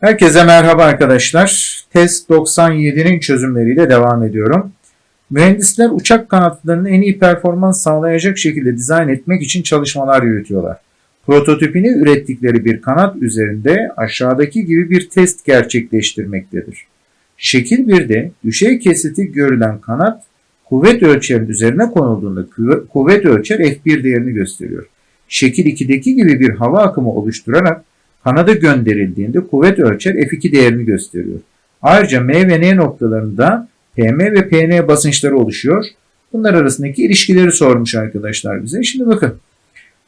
Herkese merhaba arkadaşlar. Test 97'nin çözümleriyle devam ediyorum. Mühendisler uçak kanatlarını en iyi performans sağlayacak şekilde dizayn etmek için çalışmalar yürütüyorlar. Prototipini ürettikleri bir kanat üzerinde aşağıdaki gibi bir test gerçekleştirmektedir. Şekil 1'de düşey kesiti görülen kanat kuvvet ölçerin üzerine konulduğunda kuvve- kuvvet ölçer F1 değerini gösteriyor. Şekil 2'deki gibi bir hava akımı oluşturarak kanada gönderildiğinde kuvvet ölçer F2 değerini gösteriyor. Ayrıca M ve N noktalarında PM ve PN basınçları oluşuyor. Bunlar arasındaki ilişkileri sormuş arkadaşlar bize. Şimdi bakın.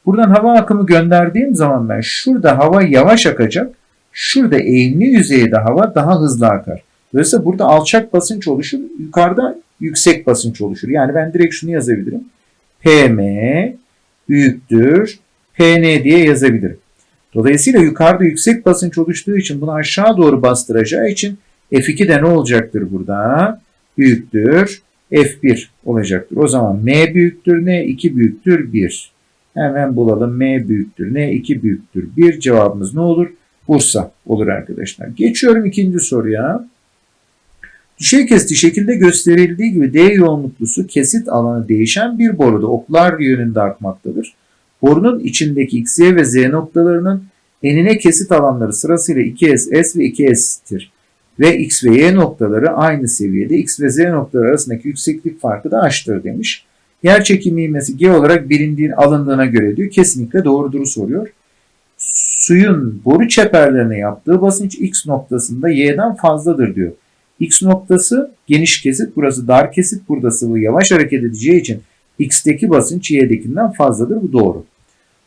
Buradan hava akımı gönderdiğim zaman ben şurada hava yavaş akacak. Şurada eğimli yüzeyde hava daha hızlı akar. Dolayısıyla burada alçak basınç oluşur. Yukarıda yüksek basınç oluşur. Yani ben direkt şunu yazabilirim. PM büyüktür PN diye yazabilirim. Dolayısıyla yukarıda yüksek basınç oluştuğu için bunu aşağı doğru bastıracağı için F2 de ne olacaktır burada? Büyüktür. F1 olacaktır. O zaman M büyüktür ne? 2 büyüktür 1. Hemen bulalım. M büyüktür ne? 2 büyüktür 1. Cevabımız ne olur? Bursa olur arkadaşlar. Geçiyorum ikinci soruya. Düşey kesiti şekilde gösterildiği gibi D yoğunluklusu kesit alanı değişen bir boruda oklar yönünde akmaktadır. Borunun içindeki X, Y ve Z noktalarının enine kesit alanları sırasıyla 2S, S ve 2S'tir. Ve X ve Y noktaları aynı seviyede. X ve Z noktaları arasındaki yükseklik farkı da H'tır demiş. Yer çekimi ivmesi G olarak bilindiğin alındığına göre diyor. Kesinlikle doğrudur soruyor. Suyun boru çeperlerine yaptığı basınç X noktasında Y'den fazladır diyor. X noktası geniş kesit, burası dar kesit, burada sıvı yavaş hareket edeceği için X'teki basınç Y'dekinden fazladır. Bu doğru.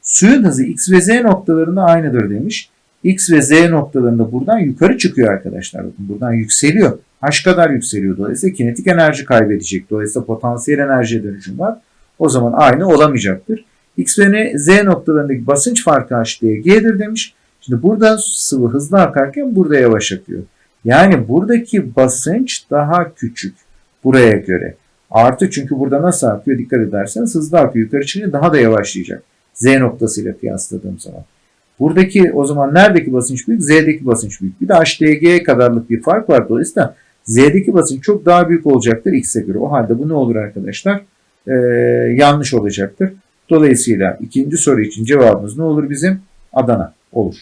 Suyun hızı X ve Z noktalarında aynıdır demiş. X ve Z noktalarında buradan yukarı çıkıyor arkadaşlar. Bakın buradan yükseliyor. H kadar yükseliyor. Dolayısıyla kinetik enerji kaybedecek. Dolayısıyla potansiyel enerjiye dönüşüm var. O zaman aynı olamayacaktır. X ve Z noktalarındaki basınç farkı H diye G'dir demiş. Şimdi burada sıvı hızlı akarken burada yavaş akıyor. Yani buradaki basınç daha küçük buraya göre. Artı çünkü burada nasıl akıyor dikkat ederseniz hızlı akıyor. Yukarı çıkınca daha da yavaşlayacak. Z noktasıyla kıyasladığım zaman. Buradaki o zaman neredeki basınç büyük? Z'deki basınç büyük. Bir de HDG kadarlık bir fark var. Dolayısıyla Z'deki basınç çok daha büyük olacaktır X'e göre. O halde bu ne olur arkadaşlar? Ee, yanlış olacaktır. Dolayısıyla ikinci soru için cevabımız ne olur bizim? Adana olur.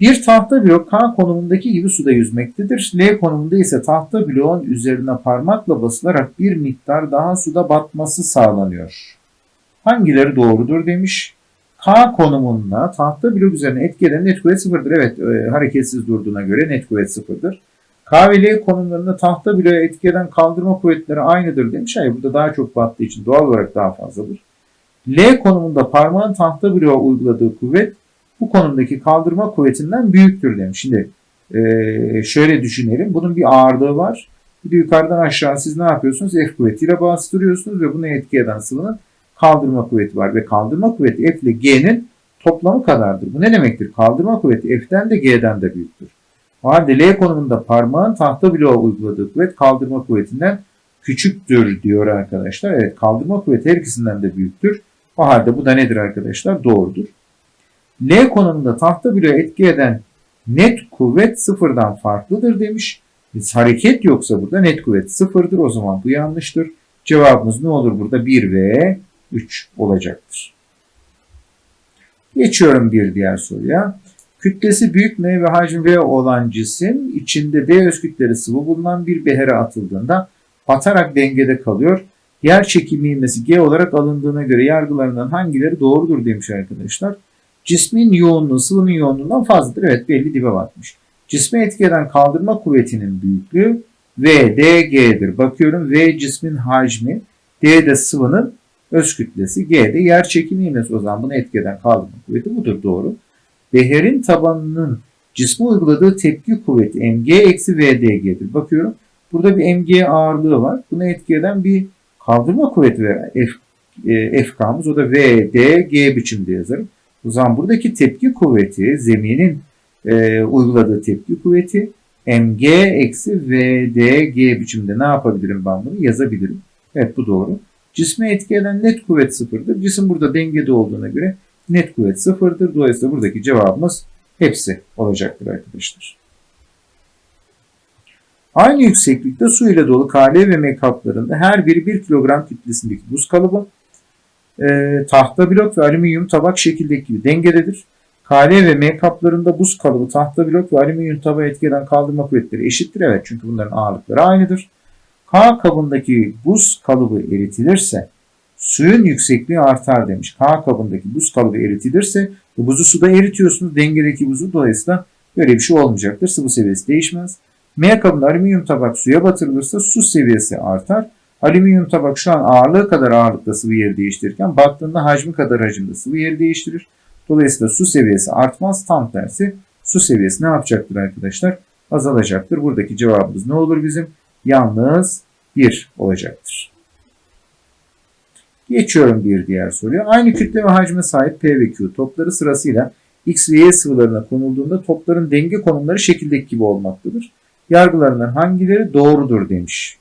Bir tahta blok K konumundaki gibi suda yüzmektedir. L konumunda ise tahta bloğun üzerine parmakla basılarak bir miktar daha suda batması sağlanıyor. Hangileri doğrudur demiş. K konumunda tahta blok üzerine etki eden net kuvvet sıfırdır. Evet e, hareketsiz durduğuna göre net kuvvet sıfırdır. K ve L konumlarında tahta bloğa etki eden kaldırma kuvvetleri aynıdır demiş. Hayır burada daha çok battığı için doğal olarak daha fazladır. L konumunda parmağın tahta bloğa uyguladığı kuvvet bu konumdaki kaldırma kuvvetinden büyüktür demiş. Şimdi e, şöyle düşünelim. Bunun bir ağırlığı var. Bir de yukarıdan aşağı siz ne yapıyorsunuz? F kuvvetiyle bastırıyorsunuz ve buna etki eden sıvının kaldırma kuvveti var. Ve kaldırma kuvveti F ile G'nin toplamı kadardır. Bu ne demektir? Kaldırma kuvveti F'den de G'den de büyüktür. O halde L konumunda parmağın tahta bloğa uyguladığı kuvvet kaldırma kuvvetinden küçüktür diyor arkadaşlar. Evet kaldırma kuvveti her ikisinden de büyüktür. O halde bu da nedir arkadaşlar? Doğrudur. L konumunda tahta bloğa etki eden net kuvvet sıfırdan farklıdır demiş. Biz hareket yoksa burada net kuvvet sıfırdır. O zaman bu yanlıştır. Cevabımız ne olur burada? 1 ve 3 olacaktır. Geçiyorum bir diğer soruya. Kütlesi büyük M ve hacmi V olan cisim içinde D öz kütleli sıvı bulunan bir behere atıldığında batarak dengede kalıyor. Yer çekimi ivmesi G olarak alındığına göre yargılarından hangileri doğrudur demiş arkadaşlar. Cismin yoğunluğu sıvının yoğunluğundan fazladır. Evet belli dibe batmış. Cisme etki eden kaldırma kuvvetinin büyüklüğü V, D, G'dir. Bakıyorum V cismin hacmi, D de sıvının öz kütlesi, G de yer çekimi ivmesi. O zaman bunu etki eden kaldırma kuvveti budur doğru. Beherin tabanının cisme uyguladığı tepki kuvveti mg eksi vdg'dir. Bakıyorum burada bir mg ağırlığı var. Buna etki eden bir kaldırma kuvveti ve F, e, FK'mız o da vdg biçimde yazarım. O zaman buradaki tepki kuvveti zeminin e, uyguladığı tepki kuvveti mg eksi vdg biçimde ne yapabilirim ben bunu yazabilirim. Evet bu doğru. Cisme etki eden net kuvvet sıfırdır. Cisim burada dengede olduğuna göre Net kuvvet sıfırdır. Dolayısıyla buradaki cevabımız hepsi olacaktır arkadaşlar. Aynı yükseklikte su ile dolu KL ve M kaplarında her biri 1 kilogram kütlesindeki buz kalıbı, e, tahta blok ve alüminyum tabak şekildeki gibi dengededir. KL ve M kaplarında buz kalıbı, tahta blok ve alüminyum tabağa etki eden kaldırma kuvvetleri eşittir. Evet çünkü bunların ağırlıkları aynıdır. K kabındaki buz kalıbı eritilirse suyun yüksekliği artar demiş. K kabındaki buz kalıbı eritilirse buzu suda eritiyorsunuz. Dengedeki buzu dolayısıyla böyle bir şey olmayacaktır. Sıvı seviyesi değişmez. M kabında alüminyum tabak suya batırılırsa su seviyesi artar. Alüminyum tabak şu an ağırlığı kadar ağırlıkta sıvı yeri değiştirirken baktığında hacmi kadar hacimde sıvı yeri değiştirir. Dolayısıyla su seviyesi artmaz. Tam tersi su seviyesi ne yapacaktır arkadaşlar? Azalacaktır. Buradaki cevabımız ne olur bizim? Yalnız 1 olacaktır. Geçiyorum bir diğer soruya. Aynı kütle ve hacme sahip P ve Q topları sırasıyla X ve Y sıvılarına konulduğunda topların denge konumları şekildeki gibi olmaktadır. Yargılarından hangileri doğrudur demiş.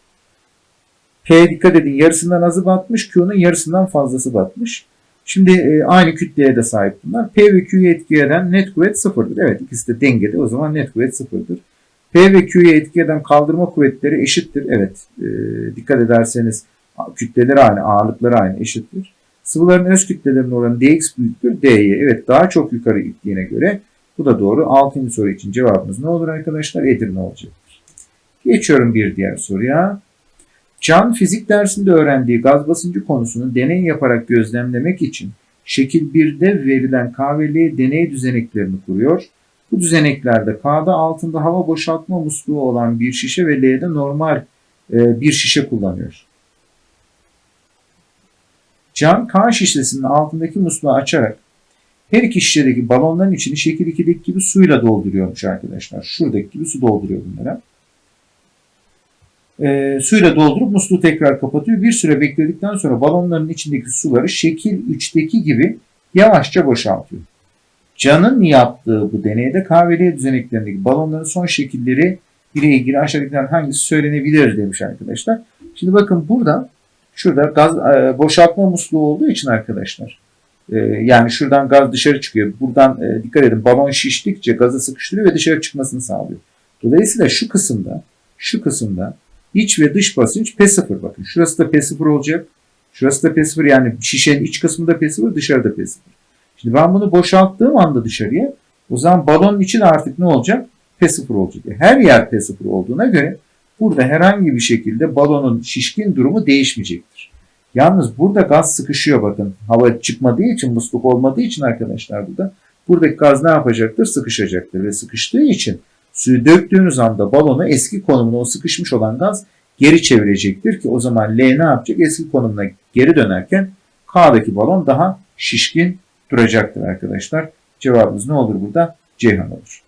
P dikkat edin yarısından azı batmış, Q'nun yarısından fazlası batmış. Şimdi e, aynı kütleye de sahip bunlar. P ve Q'yu etki eden net kuvvet sıfırdır. Evet ikisi de dengede o zaman net kuvvet sıfırdır. P ve Q'yu etki eden kaldırma kuvvetleri eşittir. Evet e, dikkat ederseniz kütleleri aynı, ağırlıkları aynı eşittir. Sıvıların öz kütlelerinin oranı dx büyüktür dy. Evet daha çok yukarı gittiğine göre bu da doğru. 6. soru için cevabımız ne olur arkadaşlar? Edirne olacaktır. Geçiyorum bir diğer soruya. Can fizik dersinde öğrendiği gaz basıncı konusunu deney yaparak gözlemlemek için şekil 1'de verilen K ve L deney düzeneklerini kuruyor. Bu düzeneklerde K'da altında hava boşaltma musluğu olan bir şişe ve L'de normal e, bir şişe kullanıyor. Can K şişesinin altındaki musluğu açarak her iki şişedeki balonların içini şekil 2'deki gibi suyla dolduruyormuş arkadaşlar. Şuradaki gibi su dolduruyor bunlara. E, suyla doldurup musluğu tekrar kapatıyor. Bir süre bekledikten sonra balonların içindeki suları şekil 3'teki gibi yavaşça boşaltıyor. Can'ın yaptığı bu deneyde KVL düzeneklerindeki balonların son şekilleri ile ilgili aşağıdakilerden hangisi söylenebilir demiş arkadaşlar. Şimdi bakın burada şurada gaz e, boşaltma musluğu olduğu için arkadaşlar e, yani şuradan gaz dışarı çıkıyor. Buradan e, dikkat edin balon şiştikçe gazı sıkıştırıyor ve dışarı çıkmasını sağlıyor. Dolayısıyla şu kısımda şu kısımda iç ve dış basınç P0 bakın. Şurası da P0 olacak. Şurası da P0 yani şişenin iç kısmında P0 dışarıda P0. Şimdi ben bunu boşalttığım anda dışarıya o zaman balonun için artık ne olacak? P0 olacak. Her yer P0 olduğuna göre burada herhangi bir şekilde balonun şişkin durumu değişmeyecektir. Yalnız burada gaz sıkışıyor bakın. Hava çıkmadığı için, musluk olmadığı için arkadaşlar burada. Buradaki gaz ne yapacaktır? Sıkışacaktır ve sıkıştığı için suyu döktüğünüz anda balonu eski konumuna o sıkışmış olan gaz geri çevirecektir ki o zaman L ne yapacak? Eski konumuna geri dönerken K'daki balon daha şişkin duracaktır arkadaşlar. Cevabımız ne olur burada? Ceyhan olur.